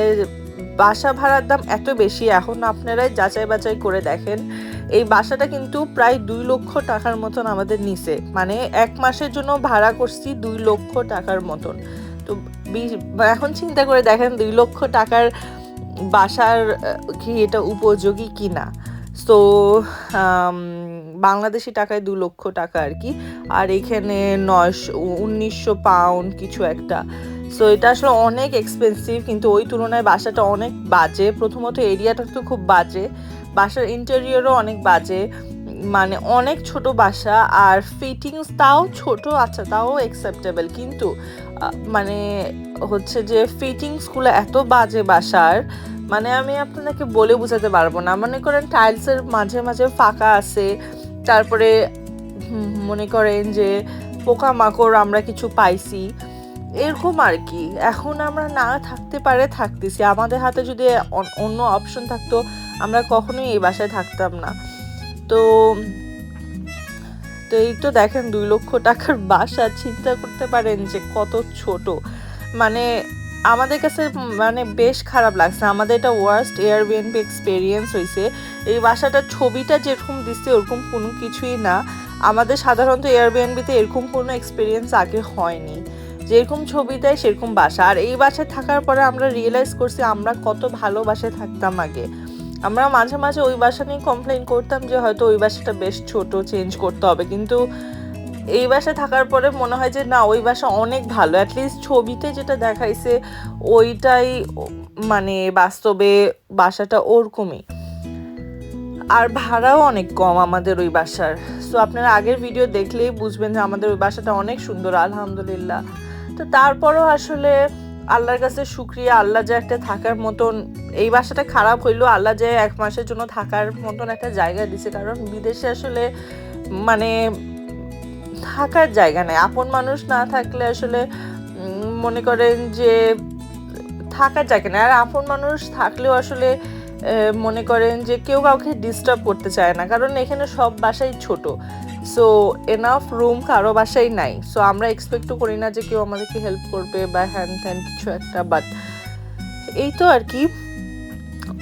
এ, বাসা ভাড়ার দাম এত বেশি এখন আপনারাই যাচাই বাছাই করে দেখেন। এই বাসাটা কিন্তু প্রায় দুই লক্ষ টাকার মতন আমাদের নিচে। মানে এক মাসের জন্য ভাড়া করছি দুই লক্ষ টাকার মতন। তো এখন চিন্তা করে দেখেন দুই লক্ষ টাকার বাসার কি এটা উপযোগী কি না সো বাংলাদেশি টাকায় দু লক্ষ টাকা আর কি। আর এখানে নয়শো উনিশশো পাউন্ড কিছু একটা। সো এটা আসলে অনেক এক্সপেন্সিভ কিন্তু ওই তুলনায় বাসাটা অনেক বাজে। প্রথমত এরিয়াটা তো খুব বাজে। বাসার ইন্টেরিয়রও অনেক বাজে। মানে অনেক ছোট বাসা, আর ফিটিংস তাও ছোট আচ্ছা তাও অ্যাকসেপ্টেবল কিন্তু মানে হচ্ছে যে ফিটিংসগুলো এত বাজে বাসার মানে আমি আপনাদেরকে বলে বোঝাতে পারব না। মনে করেন টাইলসের মাঝে মাঝে ফাঁকা আছে, তারপরে মনে করেন যে পোকামাকড় আমরা কিছু পাইছি। এরকম আর কি। এখন আমরা না থাকতে পারে থাকতেছি। আমাদের হাতে যদি অন্য অপশন থাকতো, আমরা কখনোই এই বাসায় থাকতাম না। তো তো এই তো দেখেন দুই লক্ষ টাকার বাসা, চিন্তা করতে পারেন যে কত ছোট। মানে আমাদের কাছে মানে বেশ খারাপ লাগছে। আমাদের এটা ওয়ার্স্ট এয়ারবিএনবি এক্সপেরিয়েন্স হয়েছে এই বাসাটার ছবিটা যেরকম দিচ্ছে ওরকম কোনো কিছুই না। আমাদের সাধারণত এয়ারবিএনবিতে এরকম কোনো এক্সপিরিয়েন্স আগে হয়নি। যেরকম ছবি দেয়, সেরকম বাসা। আর এই বাসায় থাকার পরে আমরা রিয়েলাইজ করছি আমরা কত ভালো বাসায় থাকতাম আগে। আমরা মাঝে মাঝে ওই বাসা নিয়ে কমপ্লেন করতাম যে হয়তো ওই বাসাটা বেশ ছোট চেঞ্জ করতে হবে। কিন্তু এই বাসায় থাকার পরে মনে হয় যে না, ওই বাসা অনেক ভালো। অ্যাটলিস্ট ছবিতে যেটা দেখাইছে, ওইটাই মানে বাস্তবে বাসাটা ওরকমই। আর ভাড়াও অনেক কম আমাদের ওই বাসার। সো আপনারা আগের ভিডিও দেখলেই বুঝবেন যে আমাদের ওই বাসাটা অনেক সুন্দর, আলহামদুলিল্লাহ। তো তারপরও আসলে আল্লাহর কাছে শুক্রিয়া, আল্লাহ যে একটা থাকার মতন, এই বাসাটা খারাপ হইলেও আল্লাহ যে এক মাসের জন্য থাকার মতন একটা জায়গা দিছে। কারণ বিদেশে আসলে মানে থাকার জায়গা নেই। আপন মানুষ না থাকলে আসলে মনে করেন যে থাকার জায়গা নেই। আর আপন মানুষ থাকলেও আসলে মনে করেন যে কেউ কাউকে ডিস্টার্ব করতে চায় না। কারণ এখানে সব বাসাই ছোট। সো এনাফ রুম কারও বাসাই নাই। সো আমরা এক্সপেক্টও করি না যে কেউ আমাদেরকে হেল্প করবে বা হ্যান ত্যান কিছু একটা বাট এই তো আর কি।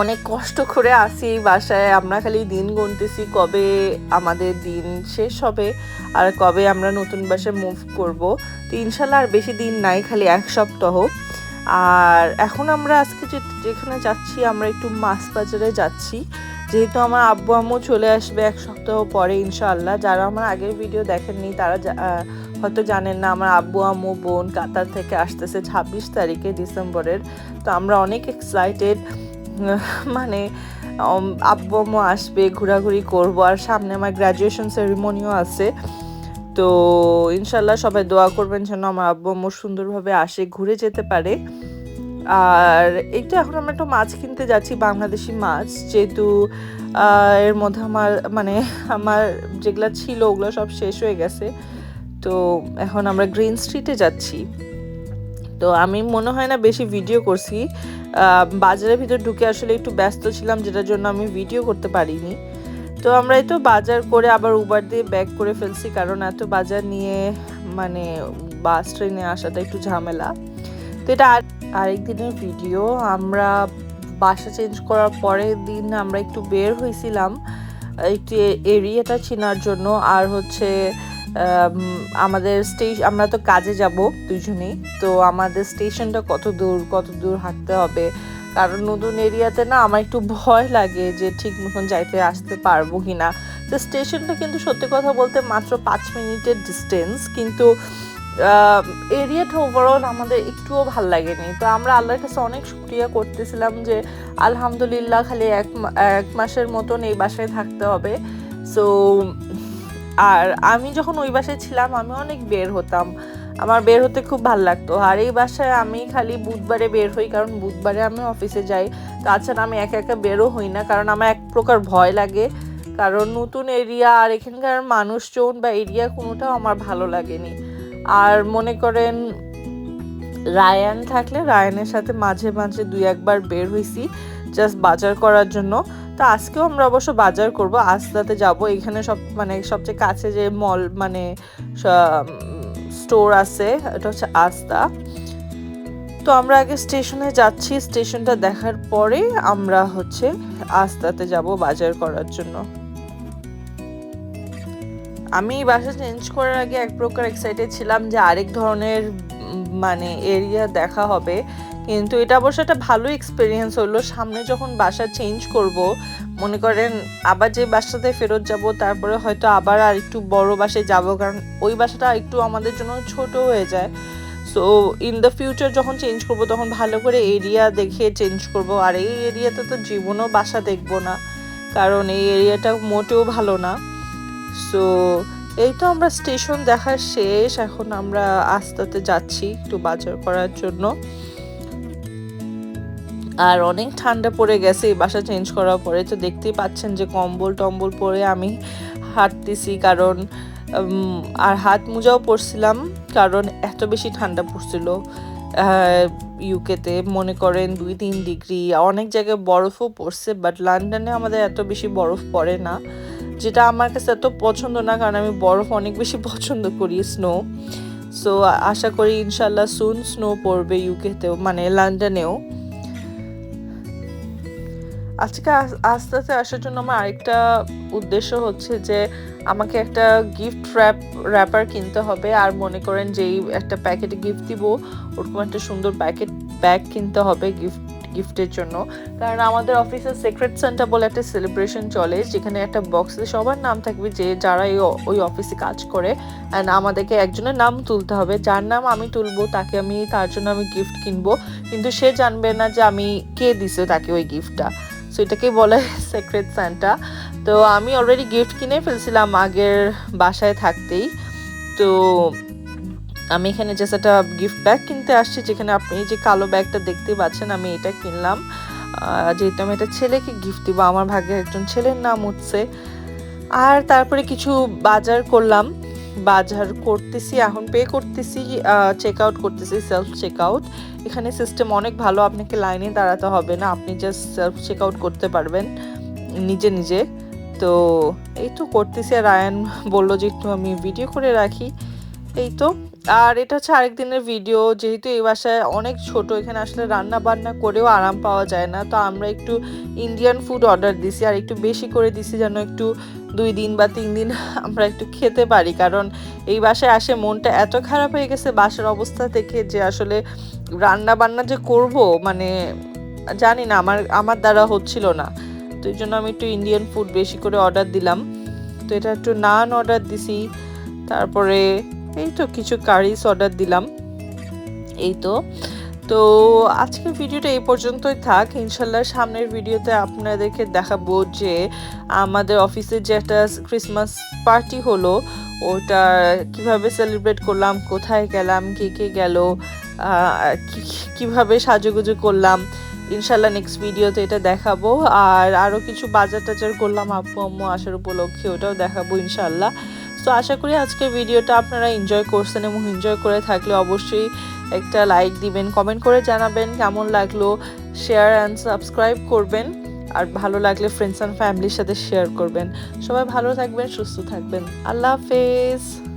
অনেক কষ্ট করে আসি এই বাসায়। আমরা খালি দিন গুনতেছি কবে আমাদের দিন শেষ হবে আর কবে আমরা নতুন বাসায় মুভ করব। তো ইনশাল্লাহ আর বেশি দিন নাই, খালি এক সপ্তাহ। আর এখন আমরা আজকে যেখানে যাচ্ছি, আমরা একটু মাছ বাজারে যাচ্ছি। যেহেতু আমার আব্বু আম্মু চলে আসবে এক সপ্তাহ পরে ইনশাআল্লাহ, যারা আমার আগের ভিডিও দেখেননি তারা হয়তো জানেন না আমার আব্বু আম্মু বোন কাতার থেকে আসতেছে ছাব্বিশ তারিখে ডিসেম্বরের। তো আমরা অনেক এক্সাইটেড মানে আব্বু আম্মু আসবে, ঘোরাঘুরি করব আর সামনে আমার গ্র্যাজুয়েশন সেরিমনিও আছে। তো ইনশাল্লাহ সবাই দোয়া করবেন যেন আমার আব্বু আম্মু সুন্দরভাবে আসে, ঘুরে যেতে পারে। আর এই তো এখন আমরা একটু মাছ কিনতে যাচ্ছি, বাংলাদেশি মাছ। যেহেতু এর মধ্যে আমার মানে আমার যেগুলো ছিল ওগুলো সব শেষ হয়ে গেছে। তো এখন আমরা গ্রিন স্ট্রিটে যাচ্ছি। তো আমি মনে হয় না বেশি ভিডিও করছি। বাজারের ভিতর ঢুকে আসলে একটু ব্যস্ত ছিলাম, যেটার জন্য আমি ভিডিও করতে পারিনি। তো আমরা এই তো বাজার করে আবার উবার দিয়ে ব্যাক করে ফেলছি, কারণ এত বাজার নিয়ে মানে বাস ট্রেনে আসাটা একটু ঝামেলা। তো এটা আর আরেক দিনের ভিডিও। আমরা বাসা চেঞ্জ করার পরের দিন আমরা একটু বের হয়েছিলাম একটু এরিয়াটা চেনার জন্য। আর হচ্ছে আমাদের স্টেশন আমরা তো কাজে যাব দুজনেই তো আমাদের স্টেশনটা কত দূর কত দূর হাঁটতে হবে? কারণ নতুন এরিয়াতে না আমার একটু ভয় লাগে যে ঠিক মতন যাইতে, আসতে পারব কি না তো স্টেশনটা কিন্তু সত্যি কথা বলতে মাত্র পাঁচ মিনিটের ডিস্টেন্স কিন্তু এরিয়াটা ওভারঅল আমাদের একটুও ভালো লাগেনি। তো আমরা আল্লাহর কাছে অনেক শুক্রিয়া করতেছিলাম যে, আলহামদুলিল্লাহ খালি এক এক মাসের মতন এই বাসায় থাকতে হবে। সো আর আমি যখন ওই বাসায় ছিলাম, আমি অনেক বের হতাম। আমার বের হতে খুব ভালো লাগতো। আর এই বাসায় আমি খালি বুধবারে বের হই, কারণ বুধবারে আমি অফিসে যাই। তাছাড়া আমি একা একা বেরও হই না, কারণ আমার এক প্রকার ভয় লাগে। কারণ নতুন এরিয়া আর এখানকার মানুষজন বা এরিয়া কোনোটাও আমার ভালো লাগেনি। আর মনে করেন, রায়ান থাকলে রায়ানের সাথে মাঝে মাঝে দুই একবার বের হয়েছি জাস্ট বাজার করার জন্য। তো আজকেও আমরা অবশ্য বাজার করব, আস্তাতে যাব। এখানে সব মানে সবচেয়ে কাছে যে মল মানে স্টোর আছে, এটা হচ্ছে আস্তা। তো আমরা আগে স্টেশনে যাচ্ছি স্টেশনটা দেখার পরে আমরা হচ্ছে আস্তাতে যাব বাজার করার জন্য। আমি বাসা চেঞ্জ করার আগে এক প্রকার এক্সাইটেড ছিলাম যে আরেক ধরনের মানে এরিয়া দেখা হবে। কিন্তু এটা অবশ্য একটা ভালো এক্সপিরিয়েন্স হলো। সামনে যখন বাসা চেঞ্জ করব, মনে করেন আবার যে বাসাতে ফেরত যাব, তারপরে হয়তো আবার আর একটু বড় বাসায় যাব, কারণ ওই বাসাটা একটু আমাদের জন্য ছোট হয়ে যায়। সো ইন দ্য ফিউচার যখন চেঞ্জ করব, তখন ভালো করে এরিয়া দেখে চেঞ্জ করব। আর এই এরিয়াতে তো জীবনও বাসা দেখব না। কারণ এই এরিয়াটা মোটেও ভালো না। সো এই তো আমরা স্টেশন দেখা শেষ। এখন আমরা আস্তাতে যাচ্ছি একটু বাজার করার জন্য। আর অনেক ঠান্ডা পড়ে গেছে, এই বাসা চেঞ্জ করার পরে। তো দেখতেই পাচ্ছেন যে কম্বল টম্বল পরে আমি হাঁটতেছি, কারণ আর হাত মোজাও পরছিলাম, কারণ এত বেশি ঠান্ডা পড়ছিল। ইউকেতে মনে করেন দুই তিন ডিগ্রি। অনেক জায়গায় বরফও পড়ছে বাট লন্ডনে আমাদের এত বেশি বরফ পড়ে না। যেটা আমার কাছে এত পছন্দ না, কারণ আমি বরফ অনেক বেশি পছন্দ করি স্নো সো আশা করি ইনশাল্লাহ সুন স্নো পড়বে ইউকেতেও মানে লন্ডনেও আজকে আস্তে আস্তে আসার জন্য আমার আরেকটা উদ্দেশ্য হচ্ছে যে, আমাকে একটা গিফট র্যাপ র্যাপার কিনতে হবে, আর মনে করেন যেই একটা প্যাকেটে গিফট দিব, ওরকম একটা সুন্দর প্যাকেট ব্যাগ কিনতে হবে গিফট গিফটের জন্য। কারণ আমাদের অফিসে সিক্রেট সেন্টার বলে একটা সেলিব্রেশন চলে, যেখানে একটা বক্সে সবার নাম থাকবে যে যারা এই ওই অফিসে কাজ করে। অ্যান্ড আমাদেরকে একজনের নাম তুলতে হবে। যার নাম আমি তুলবো, তাকে আমি, তার জন্য আমি গিফট কিনবো। কিন্তু সে জানবে না যে আমি কে দিছে তাকে ওই গিফটটা সো এটাকেই বলে সিক্রেট সান্টা তো আমি অলরেডি গিফট কিনে ফেলছিলাম আগের বাসায় থাকতেই। তো আমি এখানে জাস্ট একটা গিফট ব্যাগ কিনতে আসছি, যেখানে আপনি যে কালো ব্যাগটা দেখতে পাচ্ছেন, আমি এটা কিনলাম। যেহেতু আমি এটা ছেলেকে গিফট দিব, আমার ভাগ্যে একজন ছেলের নাম উঠছে আর তারপরে কিছু বাজার করলাম। বাজার করতেছি, এখন পে করতেছি চেক আউট করতেছি সেলফ চেক আউট এখানে সিস্টেম অনেক ভালো, আপনাকে লাইনে দাঁড়াতে হবে না, আপনি জাস্ট সেলফ চেক আউট করতে পারবেন, নিজে নিজে। তো এই তো করতেছি, আর আয়ান বলল যে একটু আমি ভিডিও করে রাখি। এই তো। আর এটা হচ্ছে আরেক দিনের ভিডিও যেহেতু এই বাসায় অনেক ছোট, এখানে আসলে রান্না বান্না করেও আরাম পাওয়া যায় না, তো আমরা একটু ইন্ডিয়ান ফুড অর্ডার দিছি, আর একটু বেশি করে দিছি যেন একটু দুই দিন বা তিন দিন আমরা একটু খেতে পারি, কারণ এই বাসায় আসে মনটা এত খারাপ হয়ে গেছে বাসার অবস্থা থেকে যে আসলে রান্না বান্না যে করব মানে জানি না, আমার আমার দ্বারা হচ্ছিল না, তো এই জন্য আমি একটু ইন্ডিয়ান ফুড বেশি করে অর্ডার দিলাম, তো এটা একটু নান অর্ডার দিছি, তারপরে এই তো কিছু কারিস অর্ডার দিলাম। এই তো। তো আজকের ভিডিওটা এই পর্যন্তই থাক। ইনশাল্লাহ সামনের ভিডিওতে আপনাদেরকে দেখাবো যে আমাদের অফিসে যে একটা ক্রিসমাস পার্টি হলো, ওটা কীভাবে সেলিব্রেট করলাম, কোথায় গেলাম, কে কে গেল কীভাবে সাজুগুজু করলাম, ইনশাল্লাহ নেক্সট ভিডিওতে এটা দেখাবো। আর আরও কিছু বাজার টাজার করলাম আপু আম্মু আসার উপলক্ষে ওটাও দেখাবো ইনশাল্লাহ। তো আশা করি আজকের ভিডিওটা আপনারা এনজয় করছেন এবং এনজয় করে থাকলে অবশ্যই একটা লাইক দিবেন কমেন্ট করে জানাবেন কেমন লাগল শেয়ার অ্যান্ড সাবস্ক্রাইব করবেন আর ভালো লাগলে ফ্রেন্ডস অ্যান্ড ফ্যামিলির সাথে শেয়ার করবেন। সবাই ভালো থাকবেন, সুস্থ থাকবেন। আল্লাহ হাফেজ।